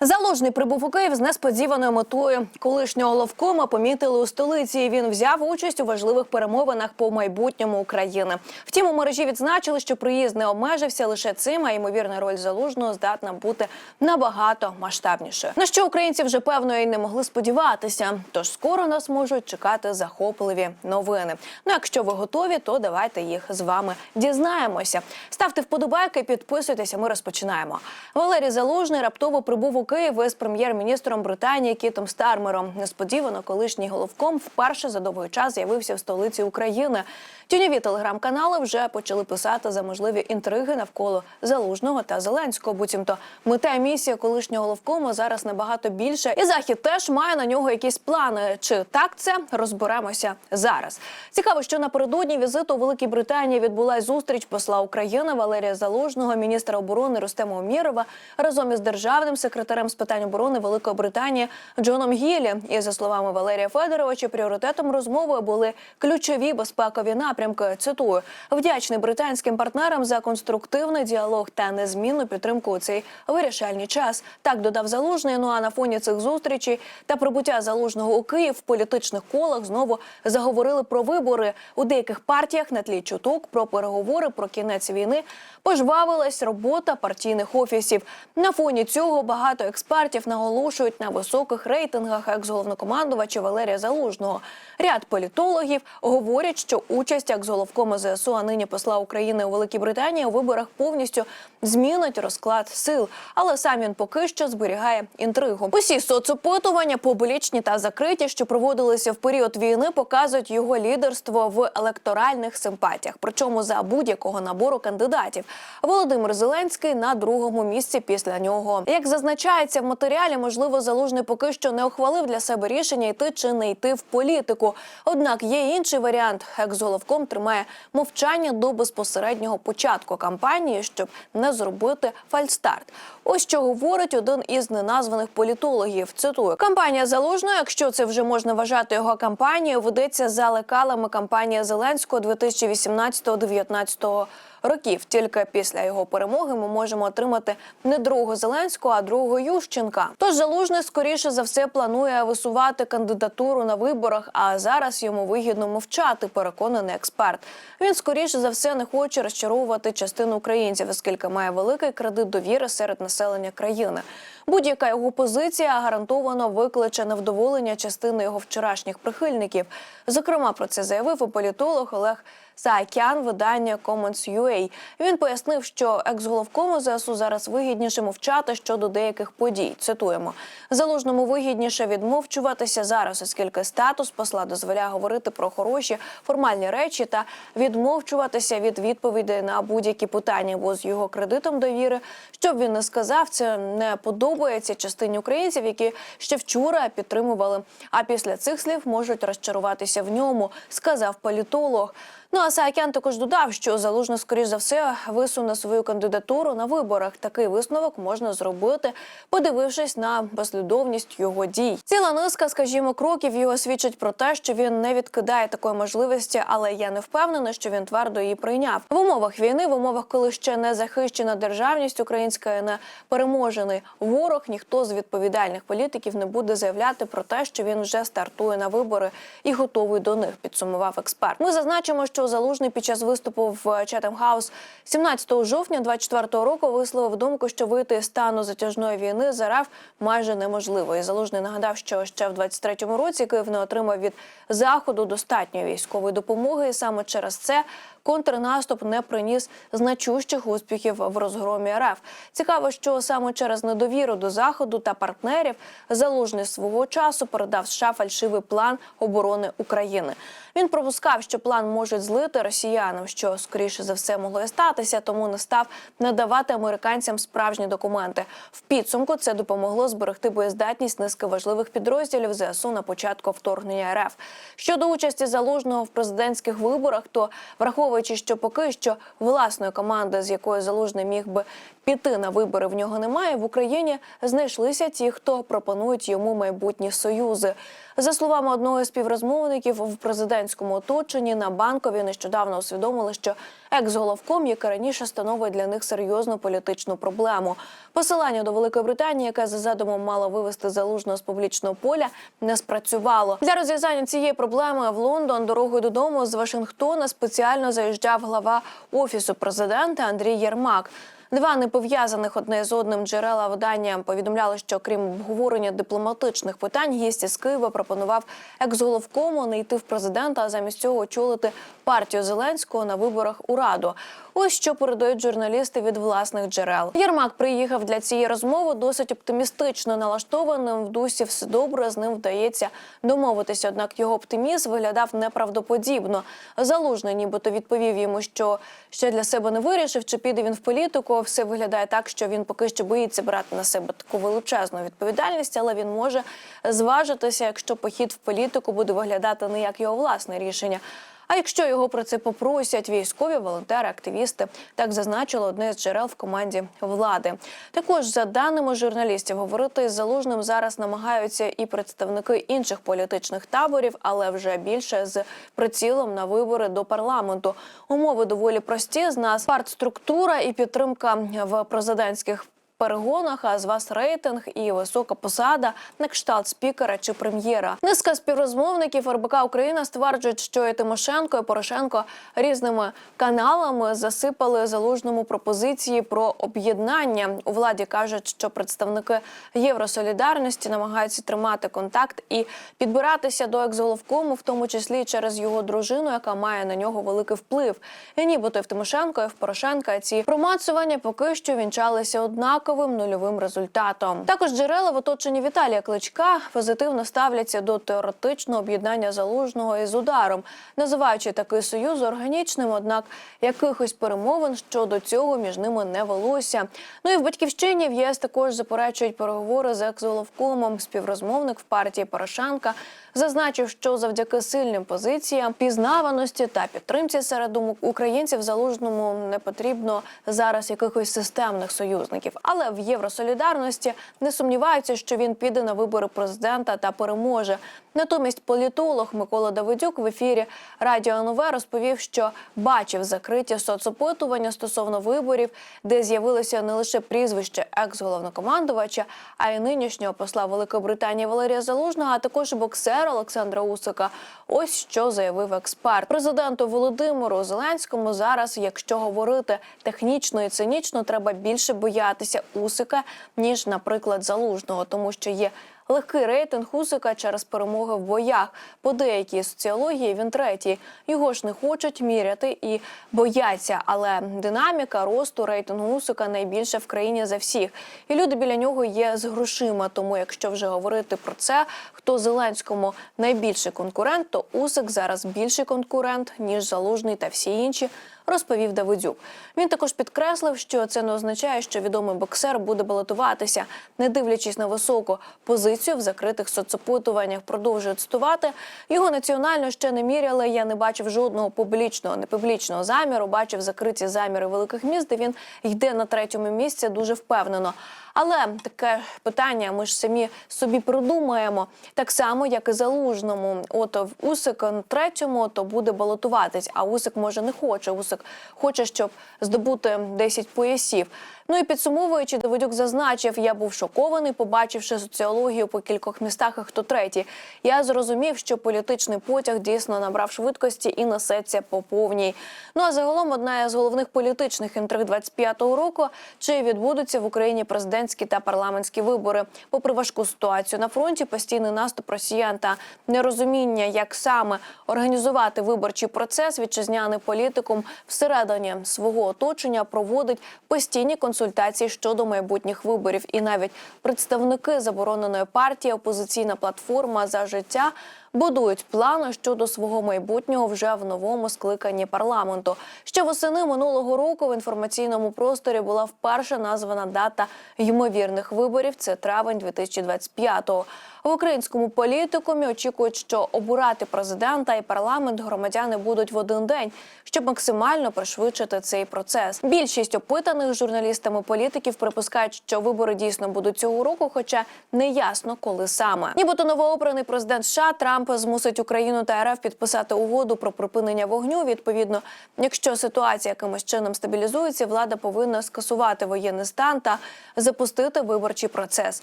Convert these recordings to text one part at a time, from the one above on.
За Залужний прибув у Київ з несподіваною метою. Колишнього головкома помітили у столиці. і Він взяв участь у важливих перемовинах по майбутньому України. Втім, у мережі відзначили, що приїзд не обмежився лише цим, а ймовірна роль залужного здатна бути набагато масштабнішою. На що українці вже певно і не могли сподіватися. Тож скоро нас можуть чекати захопливі новини. Ну, якщо ви готові, то давайте їх з вами дізнаємося. Ставте вподобайки, підписуйтеся. Ми розпочинаємо. Валерій Залужний раптово прибув у Київ із прем'єр-міністром Британії Кітом Стармером. Несподівано колишній головком вперше за довгий час з'явився в столиці України. Тюньові телеграм-канали вже почали писати за можливі інтриги навколо залужного та Зеленського. Буцімто мета і місія колишнього головкома зараз набагато більше, і захід теж має на нього якісь плани. Чи так це розберемося зараз? Цікаво, що напередодні візиту у Великій Британії відбулась зустріч посла України Валерія Залужного, міністра оборони Рустема Умєрова разом із державним секретарем з питань оборони Великої Британії Джоном Гілі. І за словами Валерія Федоровича, пріоритетом розмови були ключові безпекові напрямки. Цитую вдячний британським партнерам за конструктивний діалог та незмінну підтримку у цей вирішальний час. Так додав залужний. Ну а на фоні цих зустрічей та прибуття залужного у Київ в політичних колах знову заговорили про вибори у деяких партіях на тлі чуток про переговори про кінець війни. Пожвавилась робота партійних офісів. На фоні цього багато експертів наголошують на високих рейтингах екс-головнокомандувача Валерія Залужного. Ряд політологів говорять, що участь екс-головкома ЗСУ, а нині посла України у Великій Британії у виборах повністю змінить розклад сил. Але сам він поки що зберігає інтригу. Усі соцопитування, публічні та закриті, що проводилися в період війни, показують його лідерство в електоральних симпатіях. Причому за будь-якого набору кандидатів. Володимир Зеленський на другому місці після нього. Як зазначається в матеріалі, можливо, залужний поки що не ухвалив для себе рішення йти чи не йти в політику. Однак є інший варіант. Екс-головком тримає мовчання до безпосереднього початку кампанії, щоб не зробити фальстарт. Ось що говорить один із неназваних політологів. Цитую: кампанія залужного, якщо це вже можна вважати його кампанією, ведеться за лекалами кампанія Зеленського 2018-2019 років. Тільки після його перемоги ми можемо отримати не другого Зеленського, а другого Ющенка. Тож залужний скоріше за все планує висувати кандидатуру на виборах. А зараз йому вигідно мовчати. Переконаний експерт. Він скоріше за все не хоче розчаровувати частину українців, оскільки має великий кредит довіри серед населення країни. Будь-яка його позиція гарантовано викличе невдоволення частини його вчорашніх прихильників. Зокрема, про це заявив і політолог Олег Саакян, видання Commons.ua. Він пояснив, що екс-головкому ЗСУ зараз вигідніше мовчати щодо деяких подій. Цитуємо залужному вигідніше відмовчуватися зараз, оскільки статус посла дозволяє говорити про хороші формальні речі та відмовчуватися від відповідей на будь-які питання. Бо з його кредитом довіри, що б він не сказав, це не подобається частині українців, які ще вчора підтримували. А після цих слів можуть розчаруватися в ньому, сказав політолог. Ну а Саакян також додав, що залужно, скоріш за все, висуне свою кандидатуру на виборах. Такий висновок можна зробити, подивившись на послідовність його дій. Ціла низка, скажімо, кроків його свідчить про те, що він не відкидає такої можливості, але я не впевнена, що він твердо її прийняв в умовах війни, в умовах, коли ще не захищена державність українська, не переможений ворог. Ніхто з відповідальних політиків не буде заявляти про те, що він вже стартує на вибори і готовий до них. Підсумував експерт. Ми зазначимо, що залужний під час виступу в Chatham House 17 жовтня 24 року висловив думку, що вийти з стану затяжної війни з РФ майже неможливо. І залужний нагадав, що ще в 23-му році Київ не отримав від заходу достатньої військової допомоги, і саме через це. Контрнаступ не приніс значущих успіхів в розгромі РФ. Цікаво, що саме через недовіру до заходу та партнерів залужний свого часу передав США фальшивий план оборони України. Він пропускав, що план можуть злити росіянам, що скоріше за все могло і статися, тому не став надавати американцям справжні документи. В підсумку це допомогло зберегти боєздатність низки важливих підрозділів ЗСУ на початку вторгнення РФ. Щодо участі залужного в президентських виборах, то враховуючи, що поки що власної команди, з якої залужний міг би піти на вибори, в нього немає. В Україні знайшлися ті, хто пропонують йому майбутні союзи. За словами одного з співрозмовників в президентському оточенні на банкові нещодавно усвідомили, що екс-головком, яке раніше становить для них серйозну політичну проблему. Посилання до Великої Британії, яке за задумом мало вивести залужного з публічного поля, не спрацювало. Для розв'язання цієї проблеми в Лондон дорогою додому з Вашингтона спеціально заїжджав глава офісу президента Андрій Єрмак. Два непов'язаних одне з одним джерела видання повідомляли, що крім обговорення дипломатичних питань, гість із Києва пропонував екс-головкому не йти в президента, а замість цього очолити партію Зеленського на виборах у раду. Ось що передають журналісти від власних джерел. Єрмак приїхав для цієї розмови досить оптимістично налаштованим. В дусі все добре з ним вдається домовитися. Однак його оптимізм виглядав неправдоподібно. Залужний, нібито відповів йому, що ще для себе не вирішив, чи піде він в політику. Все виглядає так, що він поки що боїться брати на себе таку величезну відповідальність, але він може зважитися, якщо похід в політику буде виглядати не як його власне рішення. А якщо його про це попросять військові, волонтери, активісти, так зазначило одне з джерел в команді влади. Також за даними журналістів, говорити з залужним зараз намагаються і представники інших політичних таборів, але вже більше з прицілом на вибори до парламенту. Умови доволі прості. З нас партструктура і підтримка в президентських перегонах, а з вас рейтинг і висока посада на кшталт спікера чи прем'єра. Низка співрозмовників РБК Україна стверджують, що і Тимошенко і Порошенко різними каналами засипали залужному пропозиції про об'єднання. У владі кажуть, що представники Євросолідарності намагаються тримати контакт і підбиратися до екс-головкому, в тому числі через його дружину, яка має на нього великий вплив. І нібито в Тимошенко, і в Порошенка ці промацування поки що вінчалися однаковим нульовим результатом. Також джерела в оточенні Віталія Кличка позитивно ставляться до теоретичного об'єднання залужного із ударом, називаючи такий союз органічним, однак якихось перемовин щодо цього між ними не велося. Ну і в батьківщині в ЄС також заперечують переговори з екс-головкомом. Співрозмовник в партії Порошенка зазначив, що завдяки сильним позиціям, пізнаваності та підтримці серед українців залужному не потрібно зараз якихось системних союзників. Але в Євросолідарності не сумніваються, що він піде на вибори президента та переможе. Натомість політолог Микола Давидюк в ефірі Радіо Нове розповів, що бачив закриті соцопитування стосовно виборів, де з'явилося не лише прізвище екс-головнокомандувача, а й нинішнього посла Великої Британії Валерія Залужного, а також боксера Олександра Усика. Ось що заявив експерт. Президенту Володимиру Зеленському зараз, якщо говорити технічно і цинічно, треба більше боятися Усика ніж, наприклад, залужного, тому що є легкий рейтинг Усика через перемоги в боях. По деякій соціології він третій. Його ж не хочуть міряти і бояться. Але динаміка росту рейтингу Усика найбільша в країні за всіх. І люди біля нього є з грошима. Тому, якщо вже говорити про це, хто Зеленському найбільший конкурент, то Усик зараз більший конкурент ніж залужний та всі інші. Розповів Давидюк. Він також підкреслив, що це не означає, що відомий боксер буде балотуватися, не дивлячись на високу позицію в закритих соцопитуваннях. Продовжує цитувати. Його національно ще не міряли. Я не бачив жодного публічного, непублічного заміру. Бачив закриті заміри великих міст, де він йде на третьому місці дуже впевнено. Але таке питання ми ж самі собі придумаємо так само, як і залужному. От в Усик третьому то буде балотуватись, а Усик може не хоче. Усик хоче, щоб здобути 10 поясів. Ну і підсумовуючи, Давидюк зазначив, я був шокований, побачивши соціологію по кількох містах, і хто третій. Я зрозумів, що політичний потяг дійсно набрав швидкості і несеться по повній. Ну а загалом одна з головних політичних інтриг 25-го року, чи відбудуться в Україні президентські та парламентські вибори. Попри важку ситуацію на фронті, постійний наступ росіян та нерозуміння, як саме організувати виборчий процес, вітчизняний політикум всередині свого оточення проводить постійні консультації щодо майбутніх виборів. І навіть представники забороненої партії, опозиційна платформа за життя. Будують плани щодо свого майбутнього вже в новому скликанні парламенту. Ще восени минулого року в інформаційному просторі була вперше названа дата ймовірних виборів. Це травень 2025-го. В українському політикумі очікують, що обирати президента і парламент громадяни будуть в один день, щоб максимально пришвидшити цей процес. Більшість опитаних журналістами політиків припускають, що вибори дійсно будуть цього року, хоча не ясно, коли саме. Нібито новообраний президент США Трамп Трамп змусить Україну та РФ підписати угоду про припинення вогню. Відповідно, якщо ситуація якимось чином стабілізується, влада повинна скасувати воєнний стан та запустити виборчий процес.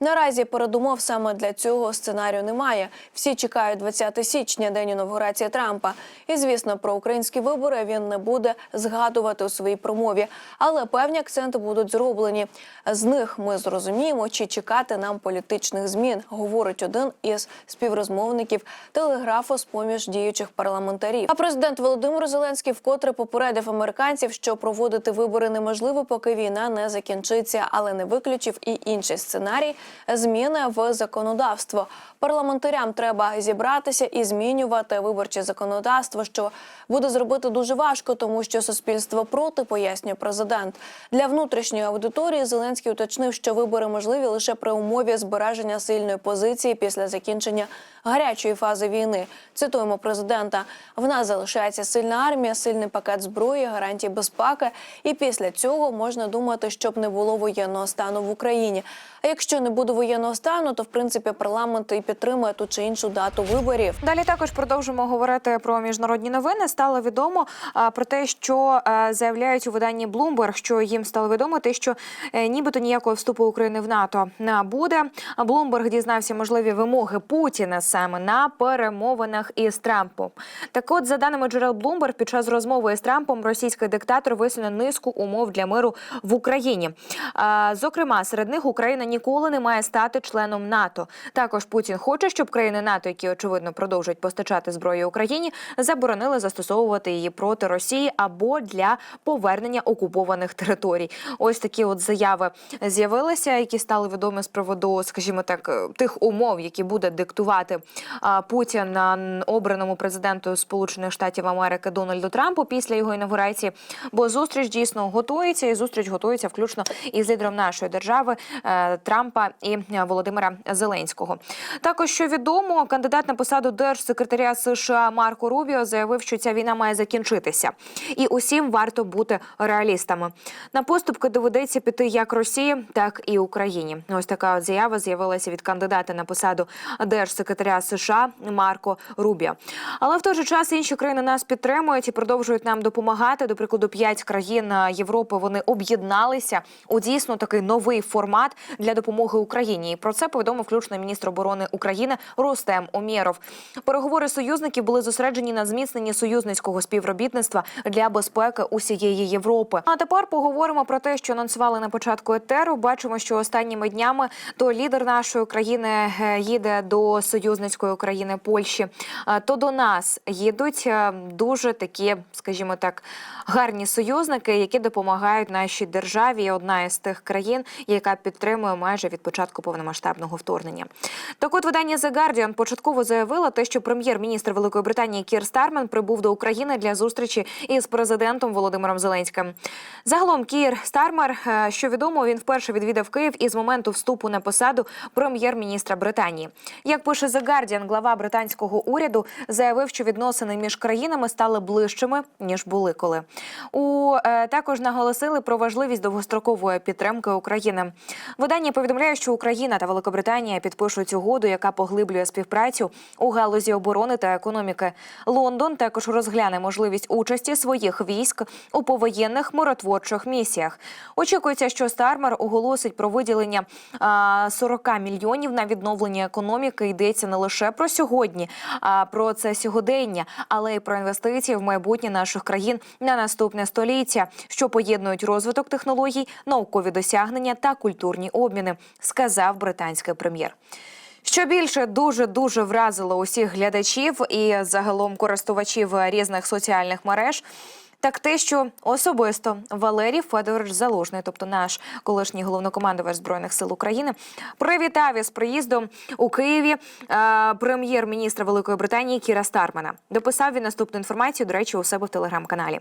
Наразі передумов саме для цього сценарію немає. Всі чекають 20 січня, день інавгурації Трампа. І звісно, про українські вибори він не буде згадувати у своїй промові, але певні акценти будуть зроблені. З них ми зрозуміємо, чи чекати нам політичних змін, говорить один із співрозмовників телеграфу з поміж діючих парламентарів. А президент Володимир Зеленський вкотре попередив американців, що проводити вибори неможливо, поки війна не закінчиться, але не виключив і інший сценарій зміни в законодавство. Парламентарям треба зібратися і змінювати виборче законодавство, що буде зробити дуже важко, тому що суспільство проти, пояснює президент. Для внутрішньої аудиторії Зеленський уточнив, що вибори можливі лише при умові збереження сильної позиції після закінчення гарячої фази війни. Цитуємо президента: в нас залишається сильна армія, сильний пакет зброї, гарантії безпеки. І після цього можна думати, щоб не було воєнного стану в Україні. А якщо не буде воєнного стану, то в принципі парламент і підтримує ту чи іншу дату виборів. Далі також продовжимо говорити про міжнародні новини. Стало відомо про те, що заявляють у виданні Bloomberg, що їм стало відомо те, що е, нібито ніякого вступу України в НАТО не буде. А Bloomberg дізнався можливі вимоги Путіна саме на перемовинах із Трампом. Так, от, за даними джерел Bloomberg, під час розмови із Трампом російський диктатор висунув низку умов для миру в Україні. Зокрема, серед них Україна ніколи не має стати членом НАТО. Також Путін хоче, щоб країни НАТО, які очевидно продовжують постачати зброю Україні, заборонили застосовувати її проти Росії або для повернення окупованих територій. Ось такі от заяви з'явилися, які стали відомі з приводу, скажімо так, е, тих умов, які буде диктувати Путін обраному президенту Сполучених Штатів Америки Дональду Трампу після його інаугурації. Бо зустріч дійсно готується, і зустріч готується включно із лідером нашої держави е, Трампа і е, Володимира Зеленського. Також що відомо, кандидат на посаду держсекретаря США Марко Рубіо заявив, що ця війна має закінчитися, і усім варто бути реалістами. На поступки доведеться піти як Росії, так і Україні. Ось така от заява з'явилася від кандидата на посаду держсекретаря США Марко Рубіо. Але в той же час інші країни нас підтримують і продовжують нам допомагати. До прикладу, п'ять країн е, Європи вони об'єдналися у дійсно такий новий формат для допомоги Україні. І про це повідомив включно міністр оборони України Рустем Омєров. Переговори союзників були зосереджені на зміцненні союзницького співробітництва для безпеки усієї Європи. А тепер поговоримо про те, що анонсували на початку етеру. Бачимо, що останніми днями то лідер нашої країни е, їде до союзницької країни Польщі, е, то до нас їдуть е, дуже такі, скажімо так, гарні союзники, які допомагають нашій державі. Одна із тих країн, яка підтримує майже від початку повномасштабного вторгнення. Так, от видання The Guardian початково заявило те, що прем'єр-міністр Великої Британії Кір Стармен прибув до України для зустрічі із президентом Володимиром Зеленським. Загалом Кір Стармер, е, що відомо, він вперше відвідав Київ із моменту вступу на посаду прем'єр-міністра Британії. Як пише The Guardian, глава британського уряду заявив, що відносини між країнами стали ближчими ніж були коли. У е, також наголосили про важливість довгострокової підтримки України. Видання повідомляє, що Україна та Великобританія підпишуть угоду, яка поглиблює співпрацю у галузі оборони та економіки. Лондон також розгляне можливість участі своїх військ у повоєнних миротворчих місіях. Очікується, що Стармер оголосить про виділення а, 40 мільйонів на відновлення економіки. Йдеться не лише про сьогодні, а про це сьогодення, але й про інвестиції в майбутнє наших країн на наступне століття, що поєднують розвиток технологій, наукові досягнення та культурні обміни, сказав британський прем'єр. Що більше дуже дуже вразило усіх глядачів і загалом користувачів різних соціальних мереж. Так те, що особисто Валерій Федорович Залужний, тобто наш колишній головнокомандувач збройних сил України, привітав із приїздом у Києві е, прем'єр-міністра Великої Британії Кіра Стармена. Дописав він наступну інформацію. До речі, у себе в телеграм-каналі.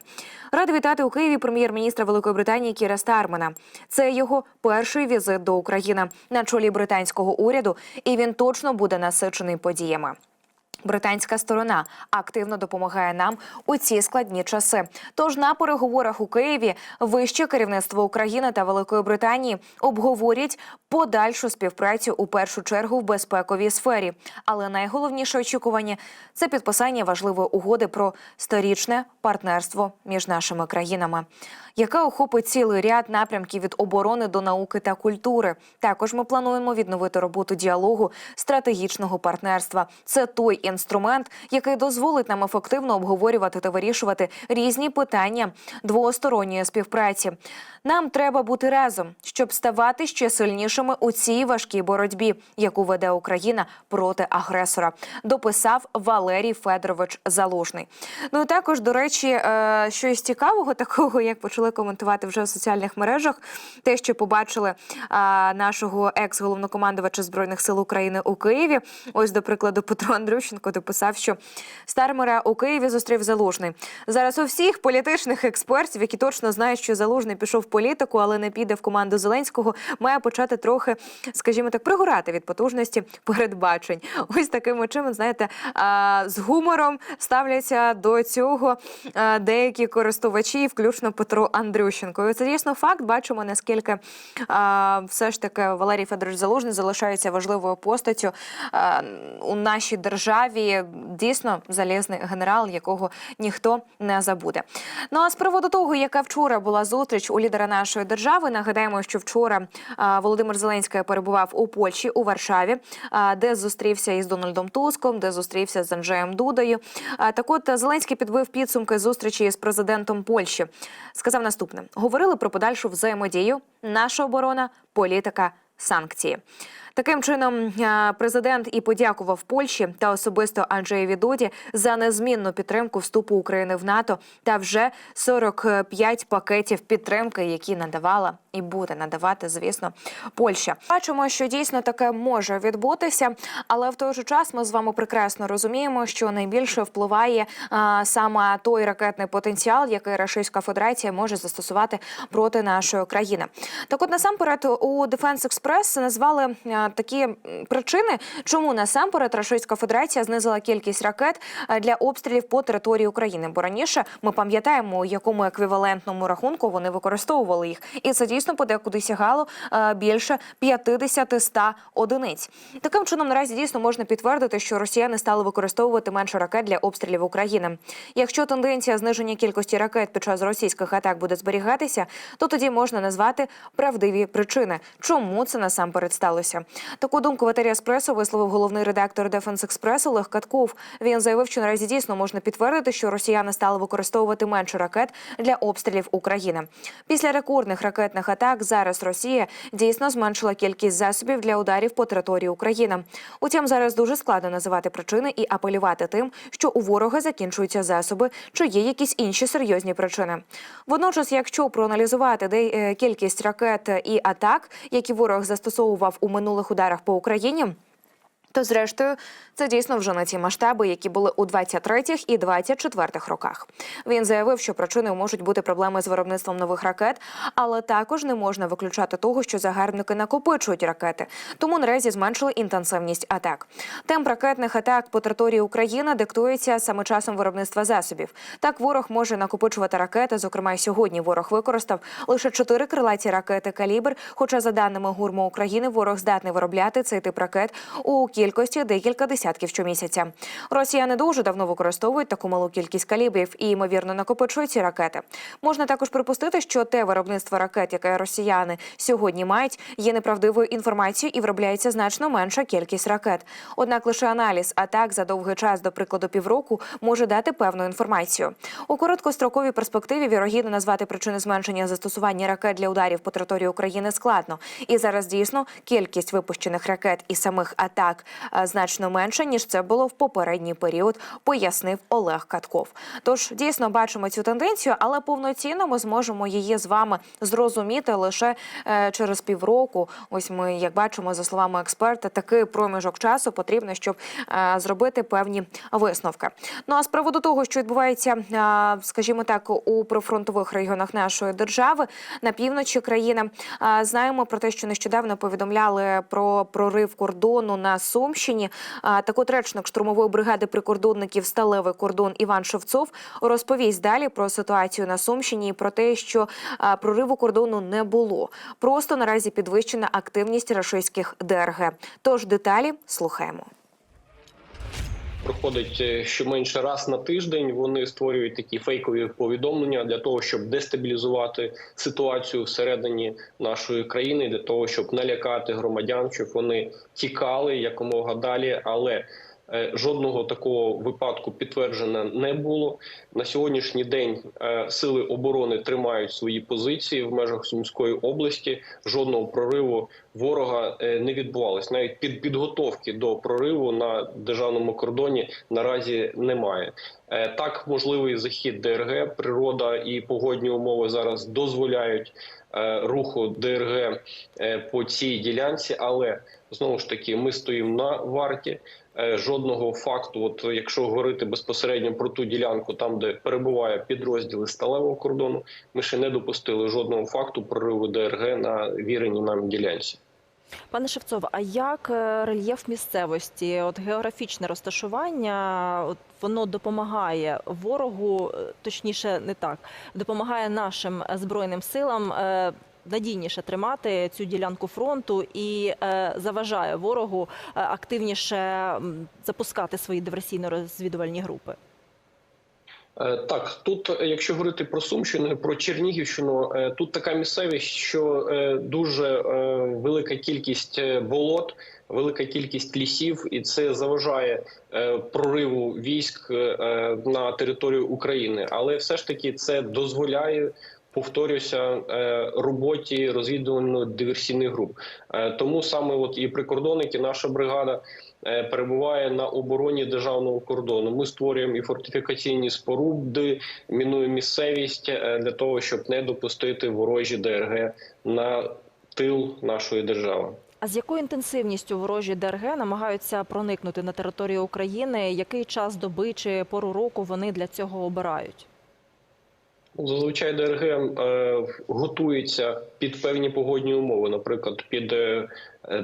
Радий вітати у Києві прем'єр-міністра Великої Британії Кіра Стармена. Це його перший візит до України на чолі британського уряду, і він точно буде насичений подіями. Британська сторона активно допомагає нам у ці складні часи. Тож на переговорах у Києві вище керівництво України та Великої Британії обговорять подальшу співпрацю у першу чергу в безпековій сфері. Але найголовніше очікування це підписання важливої угоди про сторічне партнерство між нашими країнами, яка охопить цілий ряд напрямків від оборони до науки та культури. Також ми плануємо відновити роботу діалогу стратегічного партнерства. Це той інструмент, який дозволить нам ефективно обговорювати та вирішувати різні питання двосторонньої співпраці. Нам треба бути разом, щоб ставати ще сильнішими у цій важкій боротьбі, яку веде Україна проти агресора. Дописав Валерій Федорович Залужний. Ну і також, до речі, е, щось цікавого, такого як почали коментувати вже в соціальних мережах, те, що побачили нашого екс-головнокомандувача збройних сил України у Києві. Ось, до прикладу, Петро Андрющенко дописав, що Стармера у Києві зустрів Залужний. Зараз у всіх політичних експертів, які точно знають, що Залужний пішов в політику, але не піде в команду Зеленського, має почати трохи, скажімо так, пригорати від потужності передбачень. Ось таким чином, знаєте, з гумором ставляться до цього деякі користувачі, включно Петро Андрющенко. І це дійсно факт. Бачимо наскільки все ж таки Валерій Федорович Залужний залишається важливою постаттю у нашій державі. Дійсно залізний генерал, якого ніхто не забуде. Ну а з приводу того, яка вчора була зустріч у лідера нашої держави, нагадаємо, що вчора Володимир Зеленський перебував у Польщі у Варшаві, де зустрівся із Дональдом Туском, де зустрівся з Анджеєм Дудою. Так от Зеленський підвив підсумки зустрічі з президентом Польщі. Сказав наступне: говорили про подальшу взаємодію, наша оборона, політика, санкції. Таким чином, е, президент і подякував Польщі та особисто Анджеєві Дуді за незмінну підтримку вступу України в НАТО та вже 45 пакетів підтримки, які надавала і буде надавати, звісно, Польща. Бачимо, що дійсно таке може відбутися, але в той же час ми з вами прекрасно розуміємо, що найбільше впливає а, саме той ракетний потенціал, який Російська Федерація може застосувати проти нашої країни. Так, от насамперед у Defense Express назвали а, такі причини, чому насамперед Російська Федерація знизила кількість ракет для обстрілів по території України. Бо раніше ми пам'ятаємо, у якому еквівалентному рахунку вони використовували їх, і це дійсно подекуди сягало е, більше 50-100 одиниць. Таким чином, наразі дійсно можна підтвердити, що росіяни стали використовувати менше ракет для обстрілів України. Якщо тенденція зниження кількості ракет під час російських атак буде зберігатися, то тоді можна назвати правдиві причини, чому це насамперед сталося. Таку думку в етері Еспресо висловив головний редактор Дефенс Експрес Олег Катков. Він заявив, що наразі дійсно можна підтвердити, що росіяни стали використовувати менше ракет для обстрілів України. Після рекордних ракетних атак зараз Росія дійсно зменшила кількість засобів для ударів по території України. Утім, зараз дуже складно називати причини і апелювати тим, що у ворога закінчуються засоби, чи є якісь інші серйозні причини. Водночас, якщо проаналізувати е, кількість ракет і атак, які ворог застосовував у минулих ударах по Україні. То, зрештою, це дійсно вже не ті масштаби, які були у 23-х і 24-х роках. Він заявив, що причиною можуть бути проблеми з виробництвом нових ракет, але також не можна виключати того, що загарбники накопичують ракети, тому наразі зменшили інтенсивність атак. Темп ракетних атак по території України диктується саме часом виробництва засобів. Так ворог може накопичувати ракети. Зокрема, й сьогодні ворог використав лише чотири крилаті ракети калібр. Хоча, за даними гурмо України, ворог здатний виробляти цей тип ракет у кількості декілька десятків щомісяця. Росіяни дуже давно використовують таку малу кількість калібрів і ймовірно накопичують ці ракети. Можна також припустити, що те виробництво ракет, яке росіяни сьогодні мають, є неправдивою інформацією і виробляється значно менша кількість ракет. Однак лише аналіз атак за довгий час, до прикладу, півроку, може дати певну інформацію. У короткостроковій перспективі вірогідно назвати причини зменшення застосування ракет для ударів по території України складно. І зараз дійсно кількість випущених ракет і самих атак значно менша ніж це було в попередній період, пояснив Олег Катков. Тож дійсно бачимо цю тенденцію, але повноцінно ми зможемо її з вами зрозуміти лише е, через півроку. Ось ми, як бачимо, за словами експерта, такий проміжок часу потрібно, щоб е, зробити певні висновки. Ну а з приводу того, що відбувається, е, скажімо так, у прифронтових регіонах нашої держави на півночі країни, е, знаємо про те, що нещодавно повідомляли про прорив кордону на Сум. Сумщині. Так от речник штурмової бригади прикордонників Сталевий кордон Іван Шевцов розповість далі про ситуацію на Сумщині і про те, що прориву кордону не було. Просто наразі підвищена активність рашистських ДРГ. Тож деталі слухаємо. Проходить е, щоменше раз на тиждень. Вони створюють такі фейкові повідомлення для того, щоб дестабілізувати ситуацію всередині нашої країни, для того, щоб налякати громадян, щоб вони тікали якомога далі. Але жодного такого випадку підтверджено не було. На сьогоднішній день е, сили оборони тримають свої позиції в межах Сумської області. Жодного прориву ворога е, не відбувалось. Навіть під підготовки до прориву на державному кордоні наразі немає. Е, Так, можливий захід ДРГ, природа і погодні умови зараз дозволяють е, руху ДРГ е, по цій ділянці, але знову ж таки ми стоїмо на варті. Е, Жодного факту, от якщо говорити безпосередньо про ту ділянку, там де перебуває підрозділи сталевого кордону, ми ще не допустили жодного факту прориву ДРГ на віреній нам ділянці. Пане Шевцов, а як е, рельєф місцевості, от географічне розташування, от воно допомагає ворогу, е, точніше, не так, допомагає нашим збройним силам надійніше тримати цю ділянку фронту і е, заважає ворогу е, активніше запускати свої диверсійно-розвідувальні групи? Е, Так, тут, якщо говорити про Сумщину, про Чернігівщину, тут така місцевість, що дуже велика кількість болот, велика кількість лісів, і це заважає прориву військ на територію України. Але все ж таки це дозволяє. Повторюся е, роботі розвідувально-диверсійних груп. Е, Тому саме от і прикордонники, наша бригада е, перебуває на обороні державного кордону. Ми створюємо і фортифікаційні споруди, мінуємо місцевість для того, щоб не допустити ворожі ДРГ на тил нашої держави. А з якою інтенсивністю ворожі ДРГ намагаються проникнути на територію України? Який час доби чи пору року вони для цього обирають? Зазвичай ДРГ е, готується під певні погодні умови, наприклад, під е,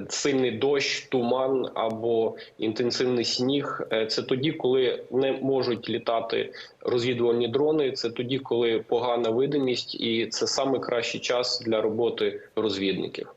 сильний дощ, туман або інтенсивний сніг. Е, Це тоді, коли не можуть літати розвідувальні дрони. Це тоді, коли погана видимість, і це саме кращий час для роботи розвідників.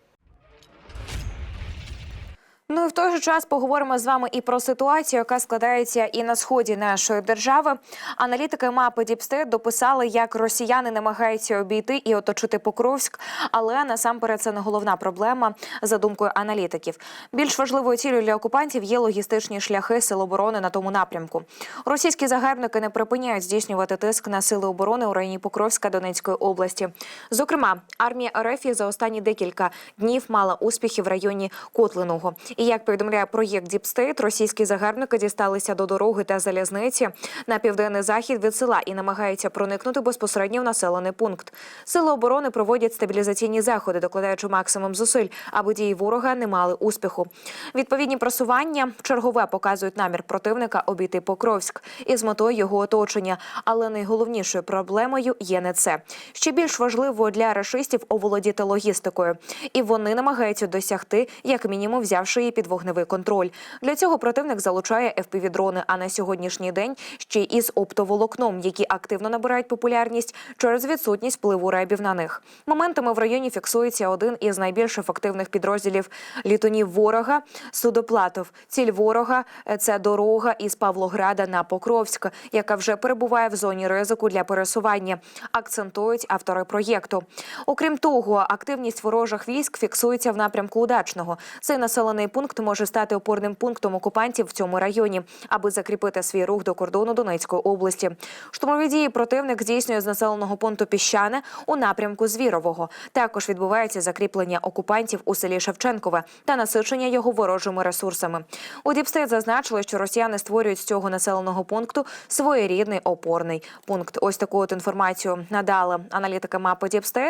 Ну і в той же час поговоримо з вами і про ситуацію, яка складається і на сході нашої держави. Аналітики мапи Діпстейт дописали, як росіяни намагаються обійти і оточити Покровськ, але насамперед це не головна проблема, за думкою аналітиків. Більш важливою цілею для окупантів є логістичні шляхи сил оборони на тому напрямку. Російські загарбники не припиняють здійснювати тиск на сили оборони у районі Покровська Донецької області. Зокрема, армія РФ за останні декілька днів мала успіхи в районі Котлиного. І як повідомляє проєкт Діпстейт, російські загарбники дісталися до дороги та залізниці на південний захід від села і намагаються проникнути безпосередньо в населений пункт. Сили оборони проводять стабілізаційні заходи, докладаючи максимум зусиль, аби дії ворога не мали успіху. Відповідні просування чергове показують намір противника обійти Покровськ із метою його оточення. Але найголовнішою проблемою є не це. Ще більш важливо для рашистів оволодіти логістикою, і вони намагаються досягти, як мінімум, взявши її під вогневий контроль. Для цього противник залучає FPV-дрони, а на сьогоднішній день ще із оптоволокном, які активно набирають популярність через відсутність впливу ребів на них. Моментами в районі фіксується один із найбільш ефективних підрозділів літунів ворога судоплатов. Ціль ворога це дорога із Павлограда на Покровськ, яка вже перебуває в зоні ризику для пересування. Акцентують автори проєкту. Окрім того, активність ворожих військ фіксується в напрямку удачного. Цей населений пункт може стати опорним пунктом окупантів в цьому районі, аби закріпити свій рух до кордону Донецької області. Штурмові дії противник здійснює з населеного пункту Піщане у напрямку Звірового. Також відбувається закріплення окупантів у селі Шевченкове та насичення його ворожими ресурсами. У Діпстейт зазначили, що росіяни створюють з цього населеного пункту своєрідний опорний пункт. Ось таку от інформацію надали аналітики мапи Діпстейт.